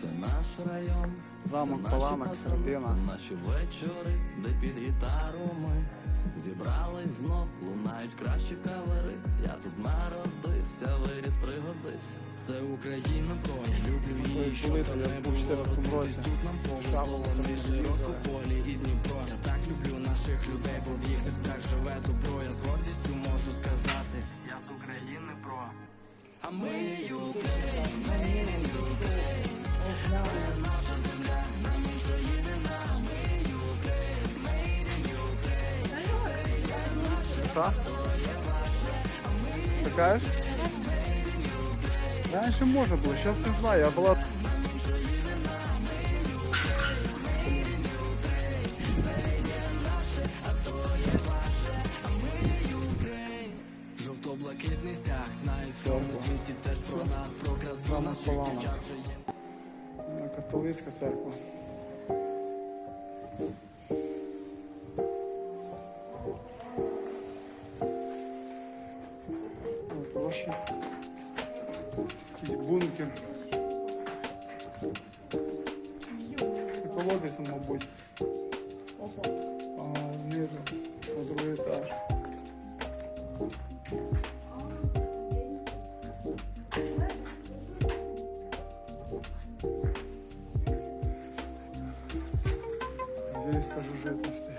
Це наш район, Замок це наші пацани. Це наші вечори, де під гітару ми зібрались знов, лунають кращі кавери. Я тут народився, виріс, пригодився. Це Україна, бро, я люблю її, були там не було був 14 десь році. Тут нам повезло, між не широкополі і Дніпро. Я так люблю наших людей, бо в їх серцях живе добро. Я з гордістю можу сказати, я з України, бро. А ми Україн, Що? Кажеш? Раніше можна було, зараз не знаю, я була. Жовто-блакитний стяг, знають в цьому Церква. світі, це ж про нас, про красу наших дівчат вже є. Католицька церква. Ваші. Якийсь бункер. Це колодязь, мабуть. Опа. А знизу на другий етаж. Здесь тоже жидкости.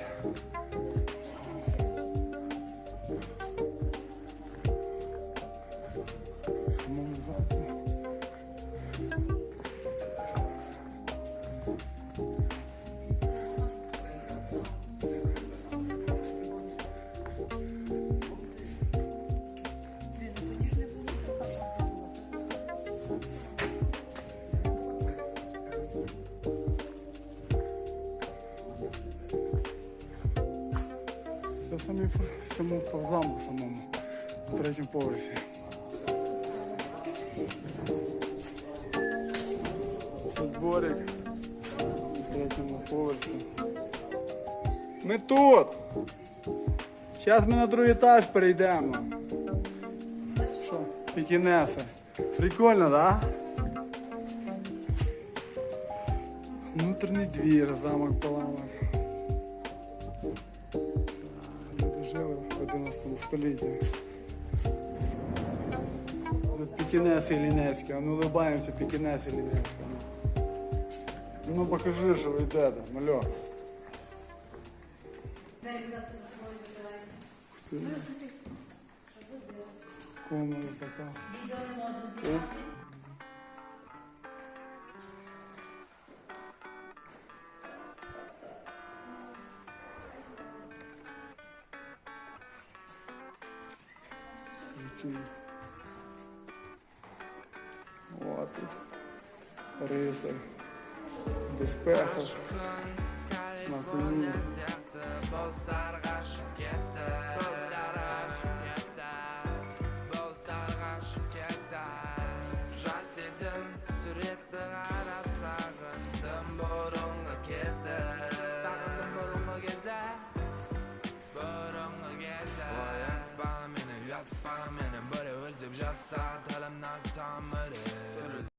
Це самі в самому замку самому, на третьому поверсі. Дворик на третьому поверсі. Ми тут! Зараз ми на другий етаж перейдемо. Що? Пікінеси. Прикольно, да? Внутрішній двір, замок Паланок. Жили в 11 столітті. Тут Пікінеси Лінецькі, а ну улибаємося Пікінеси Лінецькі. Ну покажи, що ви йдете, мальо. Ти. Комната така. О. такий. О, тут рисар, доспеха, на коні. just